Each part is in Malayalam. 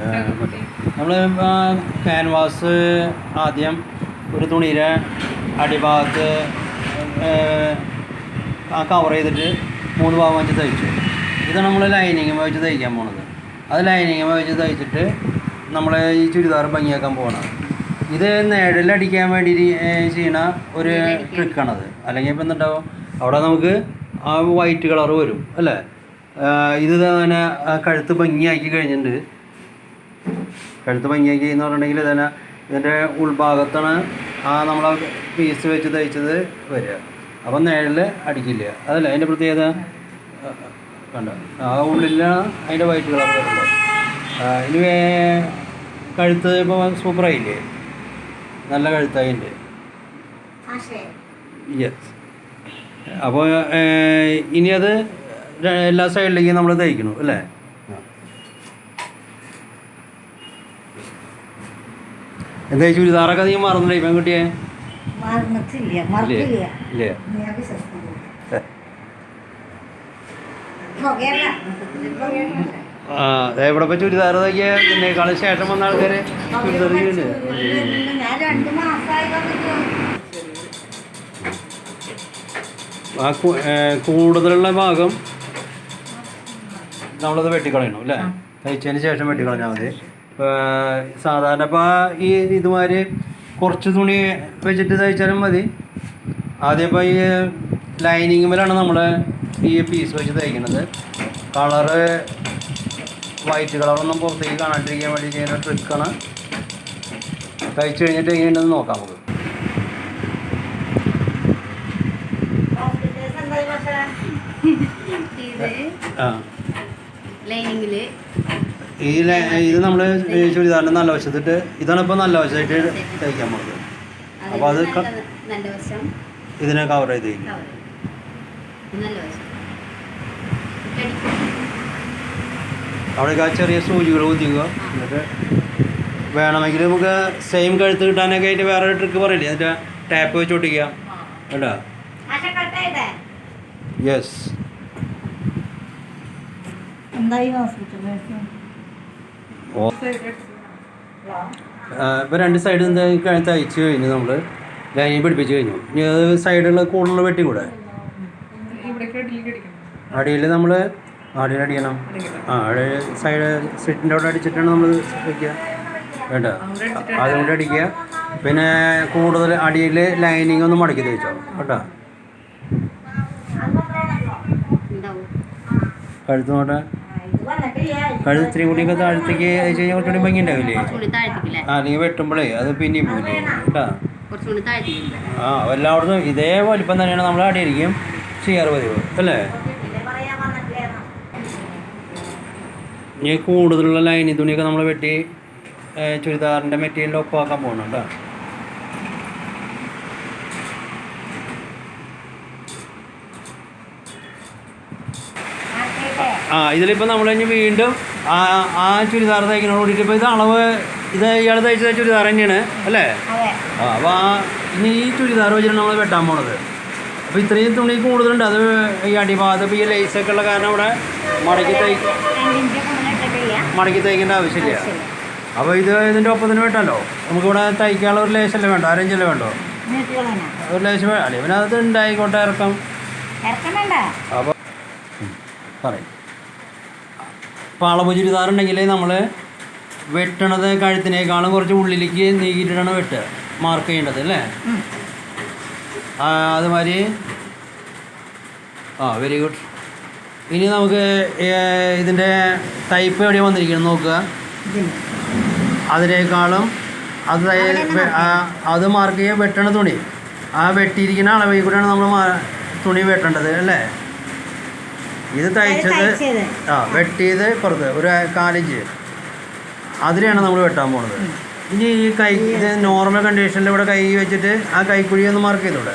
നമ്മൾ ക്യാൻവാസ് ആദ്യം ഒരു തുണിയുടെ അടിഭാഗത്ത് കവർ ചെയ്തിട്ട് മൂന്ന് ഭാഗം വെച്ച് തയ്ച്ചു. ഇത് നമ്മൾ ലൈനിങ് വെച്ച് തയ്ക്കാൻ പോണത്. അത് ലൈനിങ് വെച്ച് തയ്ച്ചിട്ട് നമ്മൾ ഈ ചുരിദാർ ഭംഗിയാക്കാൻ പോകണം ഇത് നേടലടിക്കാൻ വേണ്ടി ചെയ്യണ ഒരു ട്രിക്കാണത് അല്ലെങ്കിൽ ഇപ്പം എന്തുണ്ടാവും? അവിടെ നമുക്ക് ആ വൈറ്റ് കളർ വരും അല്ലേ? ആ, ഇത് തന്നെ ആ കഴുത്ത് ഭംഗിയാക്കി കഴിഞ്ഞിട്ടുണ്ട് കഴുത്ത് ഭംഗിയാക്കി എന്ന് പറഞ്ഞിട്ടുണ്ടെങ്കിൽ ഇതിനെ ഇതിന്റെ ഉൾഭാഗത്താണ് ആ നമ്മൾ പീസ് വെച്ച് തയ്ച്ചത് വരിക. അപ്പം നേഴിൽ അടിക്കില്ല. അതല്ല അതിന്റെ പ്രത്യേകത? കണ്ട? ആ ഉള്ളിലാണ് അതിന്റെ വൈറ്റ് കളർ വരുന്നത്. ഇനി കഴുത്ത് ഇപ്പോൾ സൂപ്പറായില്ലേ നല്ല കഴുത്തായിട്ടുണ്ട് യെസ് അപ്പോൾ ഇനി അത് എല്ലാ സൈഡിലേക്കും നമ്മൾ തയ്ക്കണം അല്ലേ? എന്താ ചുരിദാറൊക്കെ നീ മറന്നില്ലേ പെൺകുട്ടിയെ? ഇല്ലേ. ആ ദേ ഇവിടെ ഇപ്പോൾ ചുരിദാർ തൊക്കെ കളി ശേഷം വന്ന ആൾക്കാര് ചുരിദാർ ചെയ്യുന്നുണ്ട് ആ കൂടുതലുള്ള ഭാഗം നമ്മളത് വെട്ടിക്കളയണം അല്ലേ? തയ്ച്ചതിന് ശേഷം വെട്ടിക്കളഞ്ഞാൽ മതി. ഇപ്പൊ, സാധാരണ ഇപ്പോൾ ഈ ഇതുമാതിരി കുറച്ച് തുണി വെച്ചിട്ട് തയ്ച്ചാലും മതി. ആദ്യം ഇപ്പോൾ ഈ ലൈനിങ് മേലാണ് നമ്മൾ ഈ പീസ് വെച്ച് തയ്ക്കുന്നത്. കളറ് വൈറ്റ് കളറൊന്നും പുറത്തേക്ക് കാണാണ്ടിരിക്കാൻ വേണ്ടി ചെയ്യുന്ന ട്രിക്കാണ് തയ്ച്ച് കഴിഞ്ഞിട്ട് എങ്ങനെയുണ്ടെന്ന് നോക്കാം നമുക്ക്. ആ. ലൈനിങ്ങിൽ ഈ ഇത് നമ്മൾ ചുരിദാറിന്റെ നല്ല വശത്തിട്ട് ഇതാണ് ഇപ്പോൾ നല്ല വശമായിട്ട് തയ്ക്കാൻ പോകുന്നത് അപ്പോൾ അത് ഇതിനെ കവർ ചെയ്ത് ഇട്ടടിക്കും. അവിടേക്ക് ആ ചെറിയ സൂചികൾ കുത്തിക്കുക എന്നിട്ട് വേണമെങ്കിൽ നമുക്ക് സെയിം കഴുത്ത് കിട്ടാനൊക്കെ ആയിട്ട് വേറെ ട്രിക്ക് പറയില്ലേ? എന്നിട്ട് ടാപ്പ് വെച്ച് ഒട്ടിക്കുക. കേട്ടോ യെസ് എന്തായി ഹോസ്പിറ്റലിൽ ഓ ഇപ്പോൾ രണ്ട് സൈഡ് എന്താ തയ്ച്ച് കഴിഞ്ഞു നമ്മൾ ലൈനിങ് പിടിപ്പിച്ച് കഴിഞ്ഞു. ഇനി അത് സൈഡുള്ള കൂടുതലുള്ള വെട്ടി കൂടെ? അടിയിൽ നമ്മൾ അടിയിൽ അടിക്കണം ആ അടി സൈഡ് സിറ്റിന്റെ അവിടെ അടിച്ചിട്ടാണ് നമ്മൾ വയ്ക്കുക വേണ്ട. അതുകൊണ്ട് അടിക്കുക. പിന്നെ കൂടുതൽ അടിയിൽ ലൈനിങ് ഒന്ന് മടക്കി തയ്ച്ചോ. കേട്ടോ. കഴുത്ത് നോട്ടെ ഇത് കൂടി കൂടിയൊക്കെ താഴത്തേക്ക് കഴിഞ്ഞാൽ കുറച്ചുകൂടി ഭംഗി ഉണ്ടാവില്ലേ ആ അല്ലെങ്കിൽ വെട്ടുമ്പോഴേ അത് പിന്നെയും പോകില്ലേ കേട്ടാ? ആ എല്ലായിടത്തും ഇതേ വലിപ്പം തന്നെയാണ് നമ്മൾ അടിയിരിക്കും ചെയ്യാറ് പതിവ് അല്ലേ? ഇനി കൂടുതലുള്ള ലൈനി തുണിയൊക്കെ നമ്മൾ വെട്ടി ചുരിദാറിന്റെ മെറ്റീരിയൽ ഒപ്പാക്കാൻ പോകണം ആ ഇതിലിപ്പോൾ നമ്മൾ കഴിഞ്ഞ് വീണ്ടും ആ ആ ചുരിദാർ തയ്ക്കുന്നതോട് കൂടിയിട്ട് ഇപ്പോൾ ഇത് അളവ് ഇത് ഇയാൾ തയ്ച്ച ചുരിദാർ തന്നെയാണ് അല്ലേ? ആ അപ്പോൾ ആ ഇനി ഈ ചുരിദാർ വെച്ചിട്ട് നമ്മൾ വെട്ടാൻ പോണത്. അപ്പോൾ ഇത്രയും തുണി കൂടുതലുണ്ട് അത് ഈ അടിഭാഗത്ത് ഇപ്പോൾ ഈ ലൈസൊക്കെ ഉള്ള കാരണം ഇവിടെ മടക്കി തൈ മടക്കി തയ്ക്കേണ്ട ആവശ്യമില്ല. അപ്പോൾ ഇത് ഇതിന്റെ ഒപ്പത്തിന് വെട്ടല്ലോ നമുക്കിവിടെ തയ്ക്കാനുള്ള ഒരു ലേശല്ലേ വേണ്ടോ അരഞ്ചല്ലേ വേണ്ടോ ഒരു ലേശം അല്ലേ പിന്നെ അത് ഉണ്ടായിക്കോട്ടെ ഇറക്കം. അപ്പോൾ പറയും. അളവ് ചുരിദാറുണ്ടെങ്കിൽ നമ്മൾ വെട്ടണത് കഴുത്തിനേക്കാളും കുറച്ച് ഉള്ളിലേക്ക് നീക്കിയിട്ടാണ് വെട്ടുക. മാർക്ക് ചെയ്യേണ്ടത് അല്ലേ? അതുമാതിരി. ആ വെരി ഗുഡ് ഇനി നമുക്ക് ഇതിന്റെ ടൈപ്പ് എവിടെയാണ് വന്നിരിക്കുന്നത് നോക്കുക. അതിനേക്കാളും അത് അത് മാർക്ക് ചെയ്യാൻ വെട്ടണ തുണി. ആ വെട്ടിയിരിക്കുന്ന അളവിൽ കൂടെയാണ് നമ്മൾ തുണി വെട്ടേണ്ടത് അല്ലേ? ഇത് തയ്ച്ചത്. ആ വെട്ടിയത് പുറത്ത് ഒരു കാലിഞ്ച്. അതിലാണ് നമ്മൾ വെട്ടാൻ പോണത്. ഇനി ഈ കൈ ഇത് നോർമൽ കണ്ടീഷനിൽ ഇവിടെ കൈ വെച്ചിട്ട് ആ കൈക്കുഴി ഒന്ന് മാർക്ക് ചെയ്തൂടെ?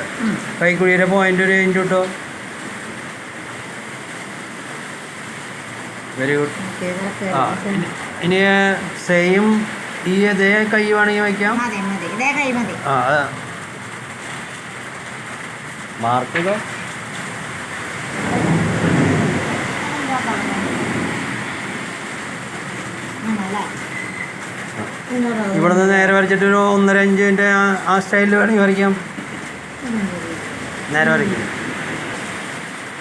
കൈക്കുഴിയുടെ പോയിന്റ് ഒരു ഇഞ്ച് കിട്ടോ വെരി ഗുഡ് ആ ഇനി- സെയിം ഈ ഇതേ കൈ വേണമെങ്കിൽ വയ്ക്കാം ആ മാർക്ക് ചെയ്തോ? ഇവിടെ നിന്ന് നേരെ വരച്ചിട്ട് ഒരു ഒന്നര ഇഞ്ചിന്റെ ആ- സ്റ്റൈലിൽ വേണമെങ്കിൽ വരയ്ക്കാം. നേരെ വരയ്ക്കാം.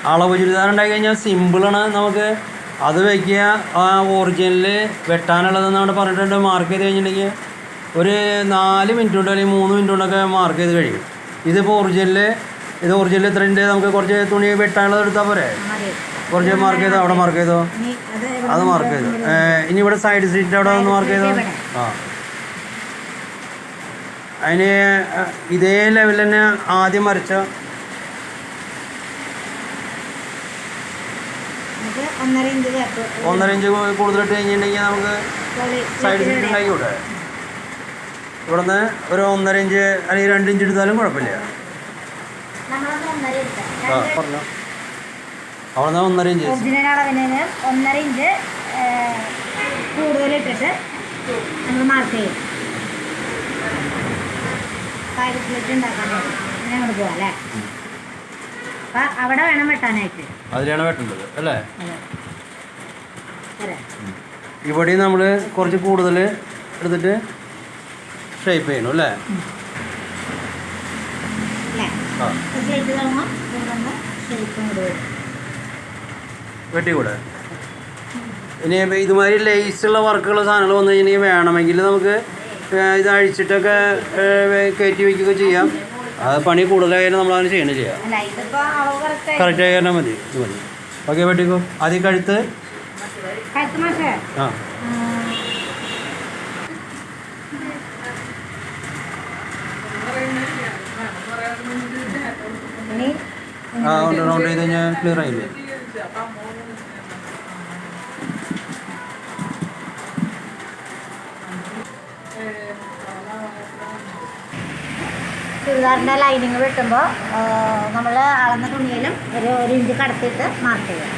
അളവ് ചുരിദാർ ഉണ്ടായി കഴിഞ്ഞാൽ സിമ്പിളാണ് നമുക്ക് അത് വയ്ക്കുക ആ ഒറിജിനൽ വെട്ടാനുള്ളതെന്ന് അവിടെ പറഞ്ഞിട്ടുണ്ട്. മാർക്ക് ചെയ്ത് കഴിഞ്ഞിട്ടുണ്ടെങ്കിൽ ഒരു നാല് മിനിറ്റ് കൊണ്ട് അല്ലെങ്കിൽ മൂന്ന് മിനിറ്റ് കൊണ്ടൊക്കെ മാർക്ക് ചെയ്ത് കഴിയും. ഇതിപ്പോൾ ഒറിജിനൽ ഇത് ഒറിജിനൽ ഇത്രയുണ്ട് നമുക്ക് കുറച്ച് തുണി വെട്ടാനുള്ളത് എടുത്താൽ പോരെ? കുറച്ച് മാർക്ക് ചെയ്തോ? അവിടെ മാർക്ക് ചെയ്തോ? അത് മാർക്ക് ചെയ്തു? ഇനി ഇവിടെ സൈഡ് സീറ്റ് അവിടെ ഒന്ന് മാർക്ക് ചെയ്തോ. ആ. അതിന് ഇതേ ലെവലിൽ തന്നെ ആദ്യം വരച്ച ഒന്നര ഇഞ്ച് കൂടുതലിട്ട് കഴിഞ്ഞിട്ടുണ്ടെങ്കിൽ നമുക്ക് സൈഡ് സീറ്റ് ഉണ്ടാക്കിക്കൂടെ ഇവിടുന്ന് ഒരു ഒന്നര ഇഞ്ച് അല്ലെങ്കിൽ രണ്ട് ഇഞ്ച് എടുത്താലും കുഴപ്പമില്ല. ആ. പറഞ്ഞോ. ഒന്നര ഇഞ്ച് ഒറിജിനൽ അളവിന് ഒന്നര ഇഞ്ച് കൂടുതലിട്ടിട്ട് നമ്മൾ മാർക്ക് ചെയ്യും. സൈഡ് സ്ലിറ്റ് ഉണ്ടാക്കാൻ വേണ്ടി ഇങ്ങനെ അങ്ങോട്ട് പോവാം അല്ലേ? അപ്പം അവിടെ വേണം വെട്ടാനായിട്ട്. അതിലാണ് വെട്ടേണ്ടത് അല്ലേ? അതെ. വരാം ഇവിടെയും നമ്മൾ കുറച്ച് കൂടുതൽ എടുത്തിട്ട് ഷേപ്പ് ചെയ്യണം അല്ലേ? ആ. ഷേപ്പ് ഇവിടെ വെട്ടിക്കൂടെ? ഇനി ഇതുമാതിരി ലേസുള്ള വർക്കുള്ള സാധനങ്ങൾ വന്നു കഴിഞ്ഞിട്ടുണ്ടെങ്കിൽ വേണമെങ്കിൽ നമുക്ക് ഇത് അഴിച്ചിട്ടൊക്കെ കയറ്റി വയ്ക്കുകയൊക്കെ ചെയ്യാം. അത് പണി കൂടുതലായാലും നമ്മൾ അങ്ങനെ ചെയ്യണം ചെയ്യാം. അല്ല ഇതിപ്പോൾ അളവ് കറക്റ്റ് ആയി കഴിഞ്ഞാൽ മതി ഇത് മതി. ഓക്കെ വെട്ടിക്കോ. ആദ്യം കഴുത്ത്. ആ. ഇനി ആ ഉണ്ട് റൗണ്ട് ചെയ്ത് കഴിഞ്ഞാൽ ക്ലിയർ ആയില്ലേ? ചുരിദാറിന്റെ ലൈനിങ് വെട്ടുമ്പോൾ നമ്മൾ അളന്ന തുണിയിലും ഒരു ഒരു ഇഞ്ച് കടത്തിയിട്ട് മാർക്ക് ചെയ്യാം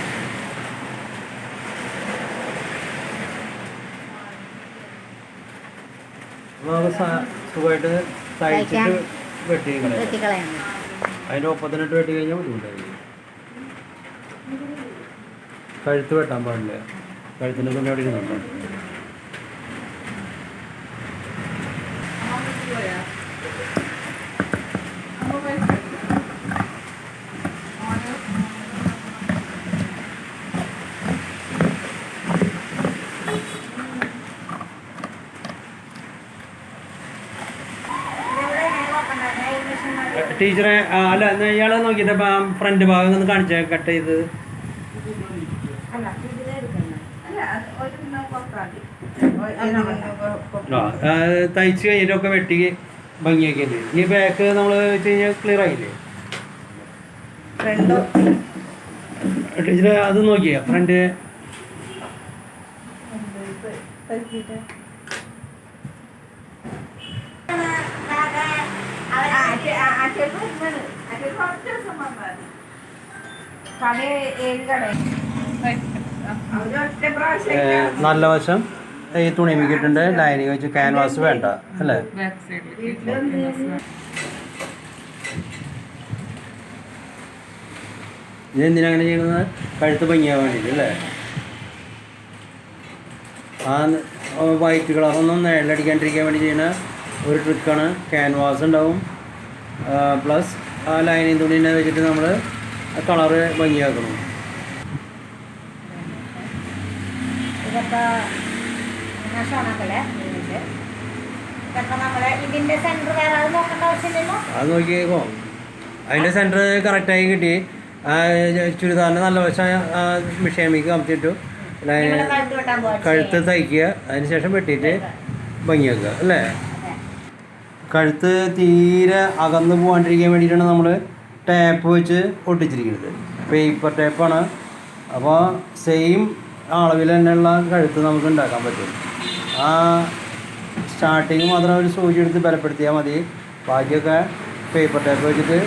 സുഖമായിട്ട് വെട്ടി ഒപ്പത്തിനിട്ട് കഴിഞ്ഞാൽ ബുദ്ധിമുട്ടായിരിക്കും. കഴുത്ത് വെട്ടാൻ പാടില്ല. കഴുത്തിന്റെ തുണി അവിടെ ഇരുന്നുണ്ടോ ടീച്ചറെ അല്ല എന്നാ ഇയാളെ നോക്കിയിട്ട് ഫ്രണ്ട് ഭാഗം ഒന്ന് കാണിച്ചേ കട്ട് ചെയ്ത്. തയ്ച്ച് കഴിഞ്ഞിട്ടൊക്കെ വെട്ടി ഭംഗിയാക്കിയില്ലേ ഈ ബാക്ക് നമ്മൾ വെച്ച് കഴിഞ്ഞാൽ ക്ലിയർ ആയില്ലേ? ടീച്ചറെ അത് നോക്കിയാ ഫ്രണ്ട്? നല്ല വശം ഈ തുണി മിക്കിട്ടുണ്ട് ലൈനിങ് വെച്ച് ക്യാൻവാസ് വേണ്ട അല്ലേ? ഇത് എന്തിനാ അങ്ങനെ ചെയ്യുന്നത്? കഴുത്ത് ഭംഗിയാൻ വേണ്ടിയിട്ട് അല്ലേ? ആ വൈറ്റ് കളറൊന്നും നിഴലടിക്കാണ്ടിരിക്കാൻ വേണ്ടി ചെയ്യുന്ന ഒരു ട്രിക്കാണ് ക്യാൻവാസ് ഉണ്ടാവും. പ്ലസ് ആ ലൈനിങ് തുണീനെ വെച്ചിട്ട് നമ്മൾ കളറ് ഭംഗിയാക്കണം. അത് നോക്കിയേക്കോ അതിന്റെ സെന്റർ കറക്റ്റായി കിട്ടി. ചുരിദാറിന് നല്ല വശം മിഷേമിക്ക് കമത്തിട്ടു കഴുത്ത് തയ്ക്കുക. അതിനുശേഷം വെട്ടിയിട്ട് ഭംഗിയാക്കുക അല്ലേ? കഴുത്ത് തീരെ അകന്ന് പോകാണ്ടിരിക്കാൻ വേണ്ടിയിട്ടാണ് നമ്മൾ ടാപ്പ് വെച്ച് ഒട്ടിച്ചിരിക്കുന്നത് പേപ്പർ ടേപ്പാണ്. അപ്പോൾ സെയിം അളവിൽ തന്നെയുള്ള കഴുത്ത് നമുക്ക് ഉണ്ടാക്കാൻ പറ്റും. ആ സ്റ്റാർട്ടിങ് മാത്രം ഒരു സൂചി എടുത്ത് ബലപ്പെടുത്തിയാൽ മതി. ബാക്കിയൊക്കെ പേപ്പർ ടേപ്പ് വെച്ചിട്ട്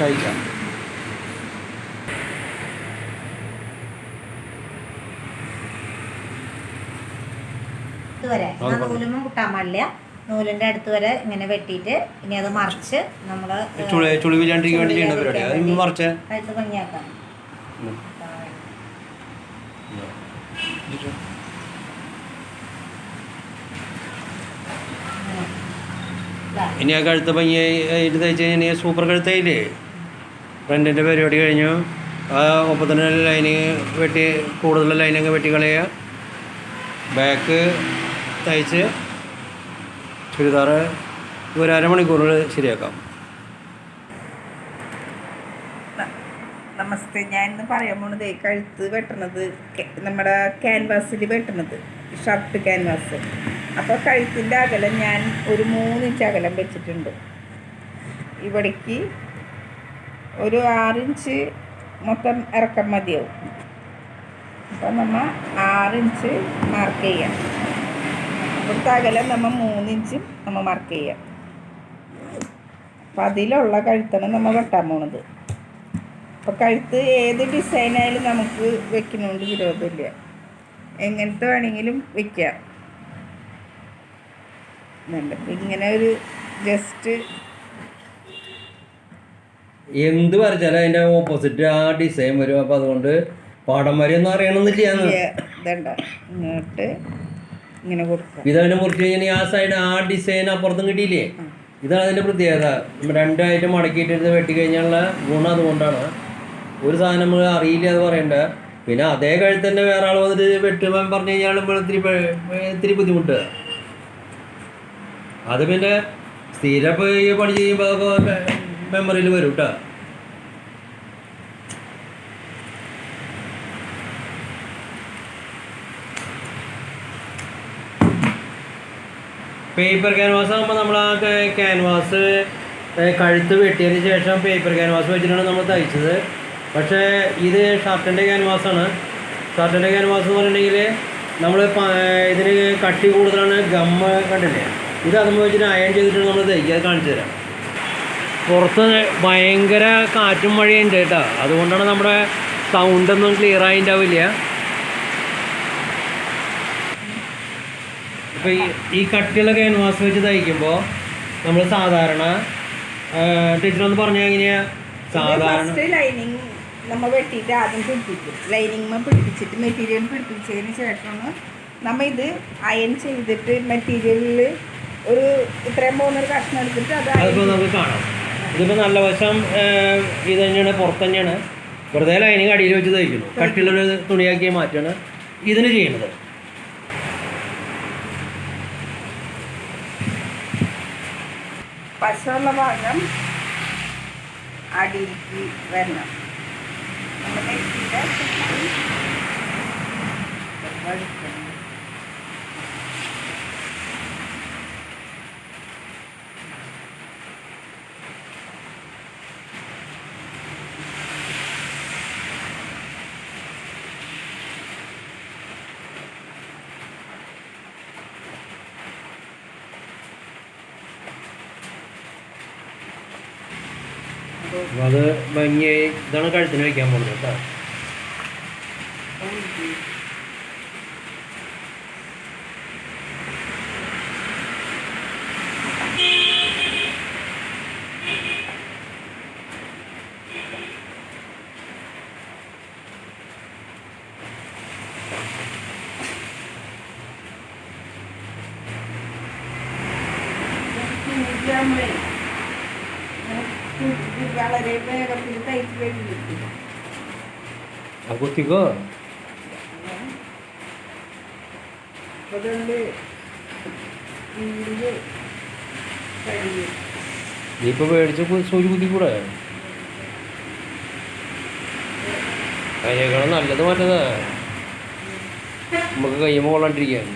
തയ്ക്കാം. ഇതുവരെ. നമ്മൾ ഒന്നും പറഞ്ഞു. കുട്ടാൻ പാടില്ല. നൂലിന്റെ അടുത്ത് വരെ ഇങ്ങനെ വെട്ടിയിട്ട് ഇനി അത് മറിച്ച് നമ്മൾ ഭംഗിയാക്കാം. ഇനി ആ കഴുത്ത് ഭംഗിയായിട്ട് തയ്ച്ചു കഴിഞ്ഞാൽ സൂപ്പർ കഴുത്തയില്ലേ? ഫ്രണ്ടിന്റെ പരിപാടി കഴിഞ്ഞു. ആ ഒപ്പം തന്നെ ലൈനിങ് വെട്ടി കൂടുതൽ ലൈനിങ് വെട്ടി കളയുക ബാക്ക് തയ്ച്ച് ചുരിദാർ ഒരു അരമണിക്കൂറിൽ ശരിയാക്കാം. നമസ്തേ ഞാൻ ഇന്ന് പറയാൻ പോണത് കഴുത്ത് വെട്ടണത് നമ്മുടെ ക്യാൻവാസിൽ വെട്ടണത് ഷർട്ട് ക്യാൻവാസ് അപ്പോൾ കഴുത്തിന്റെ അകലം ഞാൻ ഒരു മൂന്നിഞ്ച് അകലം വെച്ചിട്ടുണ്ട്. ഇവിടേക്ക് ഒരു ആറിഞ്ച് മൊത്തം ഇറക്കം മതിയാവും. അപ്പോൾ നമ്മൾ ആറിഞ്ച് മാർക്ക് ചെയ്യാം. ഇവിടുത്തെ അകലം നമ്മൾ മൂന്നിഞ്ച് നമ്മൾ മാർക്ക് ചെയ്യാം. അപ്പം അതിലുള്ള കഴുത്താണ് നമ്മൾ വെട്ടാൻ പോണത്. അപ്പോൾ കഴുത്ത് ഏത് ഡിസൈനായാലും നമുക്ക് വെക്കുന്നതുകൊണ്ട് വിരോധമില്ല. എങ്ങനത്തെ വേണമെങ്കിലും വെക്കാം. നല്ല അപ്പൊ ഇങ്ങനെ ഒരു ജസ്റ്റ് എന്ത് പറഞ്ഞാലും അതിന്റെ ഓപ്പോസിറ്റ് ആ ഡിസൈൻ വരും. അപ്പോൾ അതുകൊണ്ട് പാടം വരെ ഒന്നും അറിയണമെന്നില്ല ഇതണ്ട. ഇങ്ങോട്ട് ഇങ്ങനെ കൊടുക്കുക. ഇതവനെ മുറിച്ച് കഴിഞ്ഞാൽ ആ സൈഡ് ആ ഡിസൈൻ അപ്പുറത്തും കിട്ടിയില്ലേ? ഇതാണ് അതിന്റെ പ്രത്യേകത. രണ്ടായിട്ട് മടക്കിയിട്ട് ഇത് വെട്ടി കഴിഞ്ഞാലുള്ള ഗുണം അതുകൊണ്ടാണ്. ഒരു സാധനം നമ്മൾ അറിയില്ല എന്ന് പറയണ്ട. പിന്നെ അതേ കഴുത്ത് തന്നെ വേറെ ആൾ വന്നിട്ട് വെട്ടുമ്പോൾ പറഞ്ഞു കഴിഞ്ഞാൽ നമ്മൾ ഇത്തിരി ഇത്തിരി ബുദ്ധിമുട്ട്. അത് പിന്നെ സ്ഥിരം ഈ പണി ചെയ്യുമ്പോൾ അതൊക്കെ മെമ്മറിയിൽ വരും കേട്ടോ പേപ്പർ ക്യാൻവാസ് ആകുമ്പോൾ നമ്മൾ ആ ക്യാൻവാസ് കഴുത്ത് വെട്ടിയതിന് ശേഷം പേപ്പർ ക്യാൻവാസ് വെച്ചിട്ടാണ് നമ്മൾ തയ്ച്ചത്. പക്ഷേ ഇത് ഷർട്ടിന്റെ ക്യാൻവാസാണ് ഷർട്ടിന്റെ ക്യാൻവാസ് എന്ന് പറഞ്ഞിട്ടുണ്ടെങ്കിൽ നമ്മൾ ഇതിന് കട്ടി കൂടുതലാണ് ഗമ്മ കണ്ടില്ലേ? ഇത് അതും വെച്ചിട്ട് അയൺ ചെയ്തിട്ടാണ് നമ്മൾ തയ്ക്കുക. കാണിച്ചു തരാം. പുറത്ത് ഭയങ്കര കാറ്റും മഴയുണ്ട് കേട്ടോ. അതുകൊണ്ടാണ് നമ്മുടെ സൗണ്ടൊന്നും ക്ലിയർ ആയിണ്ടാവില്ല. ഇപ്പോൾ ഈ ഈ കട്ടിയുള്ള ക്യാൻവാസ് വെച്ച് തയ്ക്കുമ്പോൾ നമ്മൾ സാധാരണ ടീച്ചർ ഒന്ന് പറഞ്ഞാൽ എങ്ങനെയാ? സാധാരണ ഫസ്റ്റ് ലൈനിങ് നമ്മൾ വെട്ടിയിട്ട് ആദ്യം പിടിപ്പിക്കും. ലൈനിങ് പിടിപ്പിച്ചിട്ട് മെറ്റീരിയൽ പിടിപ്പിച്ചതിന് ശേഷമാണ് നമ്മൾ ഇത് അയൺ ചെയ്തിട്ട് മെറ്റീരിയലിൽ ഒരു ഇത്രയും പോകുന്നൊരു കഷ്ണം എടുത്തിട്ട് അത് അതിപ്പോൾ നമുക്ക് കാണാം. ഇതിപ്പോൾ നല്ല വശം ഇത് തന്നെയാണ് പുറത്ത് തന്നെയാണ്. വെറുതെ ലൈനിങ് അടിയിൽ വെച്ച് തയ്ക്കുന്നു. കട്ടിലൊരു തുണിയാക്കി മാറ്റാണ് ഇതിന് ചെയ്യുന്നത്. പശമുള്ള ഭാഗം അടിയിലേക്ക് വരണം. നമ്മൾ നെറ്റിയുടെ അപ്പോൾ അത് ഭംഗിയായി ഇതാണ് കഴുത്തിന് വയ്ക്കാൻ പോകുന്നത് കേട്ടോ. വീട് കഴിയും നീ ഇപ്പോൾ മേടിച്ച സൂചി അതിനേക്കാളും നല്ലത് മറ്റേതാ നമുക്ക് കയ്യുമ്പോൾ കൊള്ളാണ്ടിരിക്കാൻ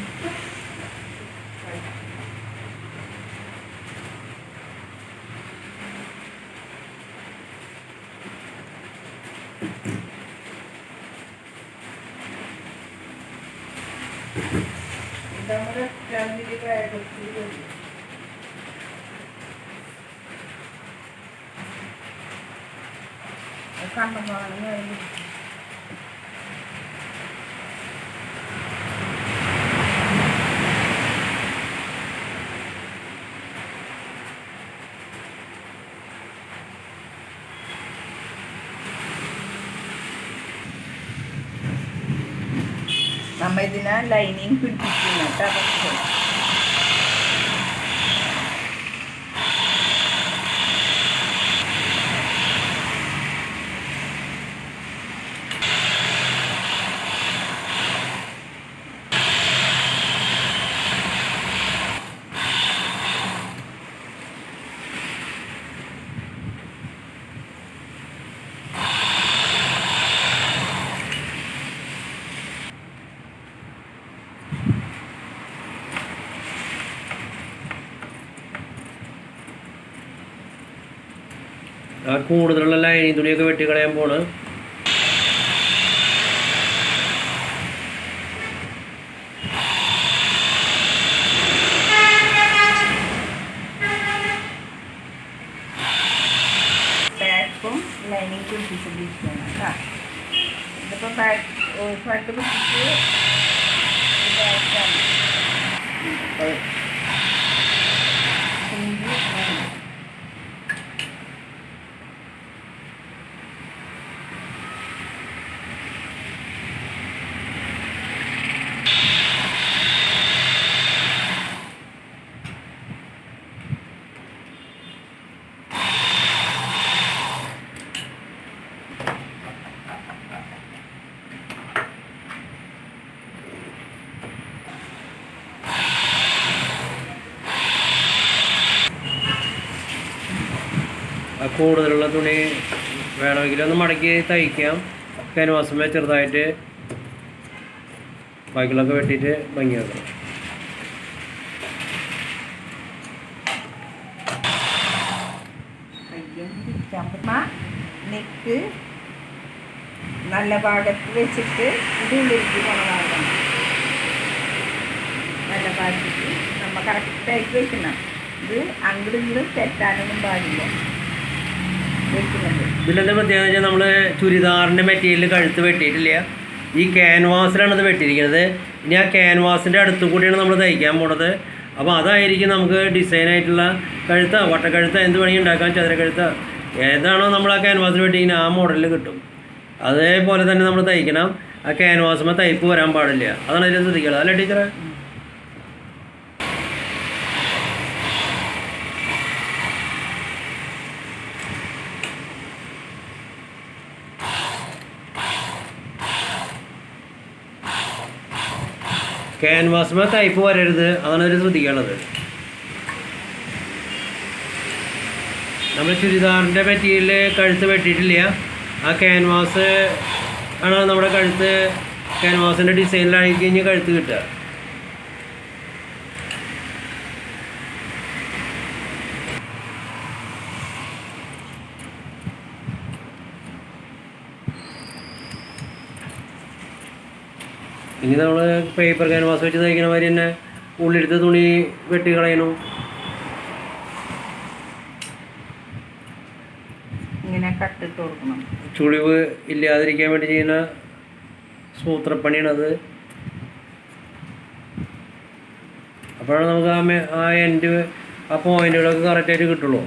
നമ്മുടെ രണ്ടിൽ വേഗത്തിൽ വരും കണ്ണമാണ് നമ്മ ഇതിനെ ലൈനിങ് പിടിപ്പിക്കുന്നു കേട്ടോ. ആ കൂടുതലുള്ള ലൈനിങ് തുണിയൊക്കെ വെട്ടിക്കളയാൻ പോണ് ബാക്കും ലൈനിങ് പിടിപ്പിച്ചിരിക്കുകയാണ് കേട്ടോ ബാക്ക് ഫ്രണ്ട് പിടിച്ചിട്ട് ബാക്കാണ് അപ്പോൾ ആ കൂടുതലുള്ള തുണി വേണമെങ്കിൽ ഒന്ന് മടക്കി തയ്ക്കാം. കനുവാസമേ ചെറുതായിട്ട് ബാക്കിയുള്ളതൊക്കെ വെട്ടിയിട്ട് ഭംഗി വെക്കാം പിടിക്കാൻ പറ്റുന്ന നെക്ക് നല്ല ഭാഗത്ത് വെച്ചിട്ട് ഇത് ഉള്ളിലേക്ക് നല്ല ഭാഗത്ത്. നമ്മൾ കറക്റ്റായിട്ട് വെക്കണം. ഇത് അങ്ങോട്ടും തെറ്റാനൊന്നും പാടില്ല. ഇതിലെന്താ പ്രത്യേകത വെച്ചാൽ നമ്മൾ ചുരിദാറിന്റെ മെറ്റീരിയൽ കഴുത്ത് വെട്ടിയിട്ടില്ല. ഈ ക്യാൻവാസിലാണ് ഇത് വെട്ടിയിരിക്കുന്നത് ഇനി ആ ക്യാൻവാസിന്റെ അടുത്ത് കൂടിയാണ് നമ്മൾ തയ്ക്കാൻ പോണത്. അപ്പോൾ അതായിരിക്കും നമുക്ക് ഡിസൈനായിട്ടുള്ള കഴുത്ത വട്ടക്കഴുത്ത എന്ത് വേണമെങ്കിൽ ഉണ്ടാക്കാം. ചതുരക്കഴുത്ത. ഏതാണോ നമ്മൾ ആ ക്യാൻവാസിൽ വെട്ടിയിങ്ങനെ ആ മോഡലിൽ കിട്ടും. അതേപോലെ തന്നെ നമ്മൾ തയ്ക്കണം. ആ ക്യാൻവാസുമ്പോൾ തയ്പ്പ് വരാൻ പാടില്ല. അതാണ് അതിൽ ശ്രദ്ധിക്കുന്നത് അല്ലേ ടീച്ചറെ? ക്യാൻവാസുമ്പോൾ ടൈപ്പ് വരരുത്. അതാണ് അവർ ശ്രദ്ധിക്കേണ്ടത് നമ്മൾ ചുരിദാറിന്റെ മെറ്റീരിയൽ കഴുത്ത് വെട്ടിയിട്ടില്ല. ആ ക്യാൻവാസ് ആണ് നമ്മുടെ കഴുത്ത് ക്യാൻവാസിന്റെ ഡിസൈനിലായി കഴിഞ്ഞ് കഴുത്ത് കിട്ടുക. ഇനി നമ്മൾ പേപ്പർ ക്യാൻവാസ് വെച്ച് തയ്ക്കണ മാതിരി തന്നെ ഉള്ളിലെടുത്ത് തുണി വെട്ടി കളയണം. ഇങ്ങനെ കട്ടിട്ട് കൊടുക്കണം. ചുളിവ് ഇല്ലാതിരിക്കാൻ വേണ്ടി ചെയ്യുന്ന സൂത്രപ്പണിയാണത്. അപ്പോഴാണ് നമുക്ക് ആ ആ എൻഡ് ആ പോയിന്റുകളൊക്കെ കറക്റ്റായിട്ട് കിട്ടുള്ളൂ.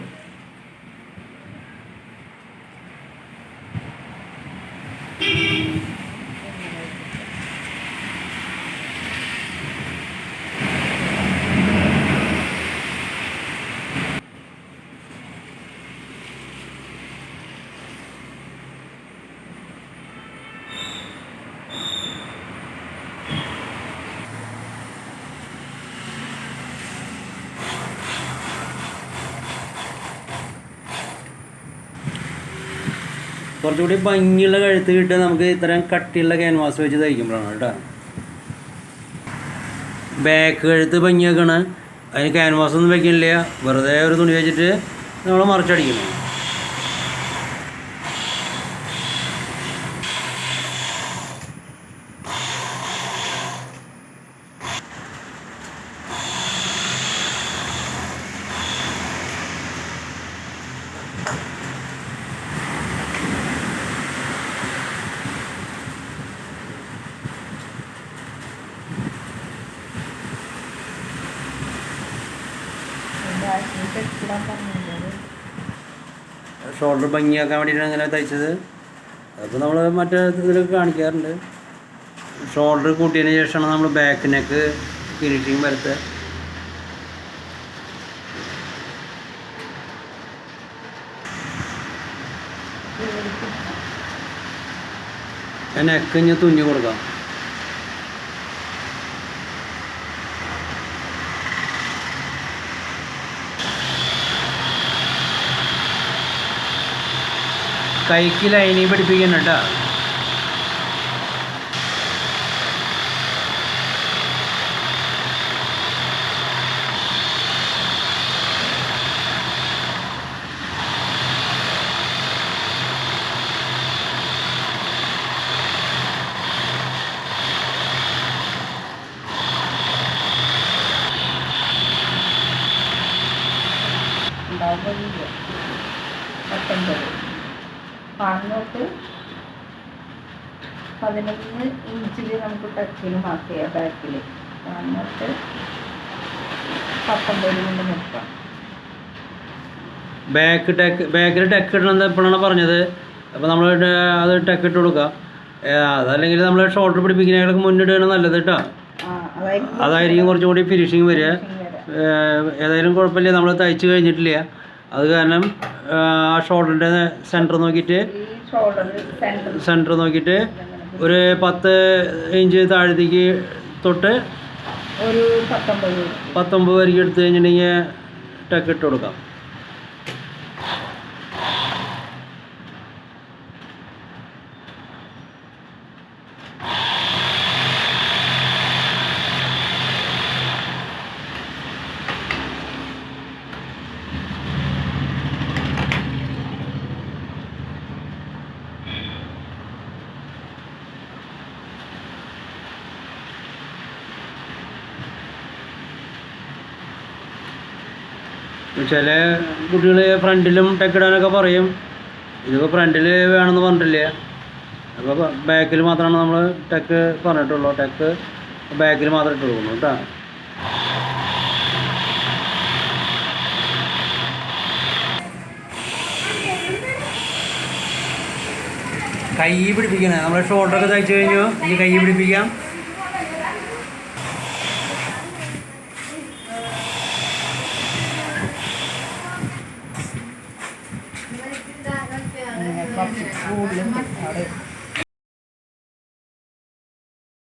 കുറച്ചുകൂടി ഭംഗിയുള്ള കഴുത്ത് കിട്ടുക നമുക്ക് ഇത്രയും കട്ടിയുള്ള ക്യാൻവാസ് വെച്ച് തയ്ക്കുമ്പോഴാണ് കേട്ടോ. ബാക്ക് കഴുത്ത് ഭംഗിയാക്കണം. അതിന് ക്യാൻവാസ് ഒന്നും വെക്കണില്ല. വെറുതെ ഒരു തുണി വെച്ചിട്ട് നമ്മൾ മറിച്ചടിക്കണം തെറ്റിടാൻ പറഞ്ഞത് ഭംഗിയാക്കാൻ വേണ്ടിയിട്ടാണ് ഇങ്ങനെ തയ്ച്ചത്. അതിപ്പോൾ നമ്മൾ മറ്റേ ഇതിലൊക്കെ കാണിക്കാറുണ്ട്. ഷോൾഡർ കൂട്ടിയതിന് ശേഷമാണ് നമ്മൾ ബാക്ക് നെക്ക് ഫിനിഷിങ് വരത്ത് നെക്ക് ഇനി തുന്നി കൊടുക്കാം. കൈക്ക് ലൈനിങ് പിടിപ്പിക്കണം കേട്ടോ പതിനൊന്ന് ഇഞ്ചിൽ നമുക്ക് ടച്ചിന് മാർക്ക് ചെയ്യാം ബാക്കിൽ എന്നിട്ട് പത്തൊമ്പത് കൊണ്ട് നിർത്താം. ബാക്ക് ടെക്ക് ബാക്കിൽ ടെക്ക് ഇടണമെന്ന് എപ്പോഴാണ് പറഞ്ഞത്? അപ്പോൾ നമ്മൾ അത് ടെക്ക് ഇട്ട് കൊടുക്കാം. അതല്ലെങ്കിൽ നമ്മൾ ഷോൾഡർ പിടിപ്പിക്കുന്നതിനൊക്കെ മുന്നിടുകയാണ് നല്ലത് കേട്ടോ. അതായിരിക്കും കുറച്ചും കൂടി ഫിനിഷിങ് വരിക. ഏതായാലും കുഴപ്പമില്ല. നമ്മൾ തയ്ച്ച് കഴിഞ്ഞിട്ടില്ല. അത് കാരണം ആ ഷോൾഡറിന്റെ സെന്റർ നോക്കിയിട്ട് സെന്റർ നോക്കിയിട്ട് ഒരു പത്ത് ഇഞ്ച് താഴത്തേക്ക് തൊട്ട് ഒരു പത്തൊമ്പത്. പത്തൊമ്പത് വരയ്ക്ക് എടുത്തു കഴിഞ്ഞിട്ടുണ്ടെങ്കിൽ ടെക്ക് ഇട്ട് കൊടുക്കാം. ചില കുട്ടികൾ ഫ്രണ്ടിലും ടെക്കിടാനൊക്കെ പറയും. ഇതിപ്പോൾ ഫ്രണ്ടിൽ വേണമെന്ന് പറഞ്ഞിട്ടില്ല? അപ്പോൾ ബാക്കിൽ മാത്രമാണ് നമ്മൾ ടെക്ക് പറഞ്ഞിട്ടുള്ളൂ. ടെക്ക് ബാക്കിൽ മാത്രം ഇട്ട് കൊടുക്കുന്നു കേട്ടോ. കൈ പിടിപ്പിക്കണേ. നമ്മൾ ഷോൾഡറൊക്കെ തയ്ച്ചു കഴിഞ്ഞു. ഇനി കൈ പിടിപ്പിക്കാം.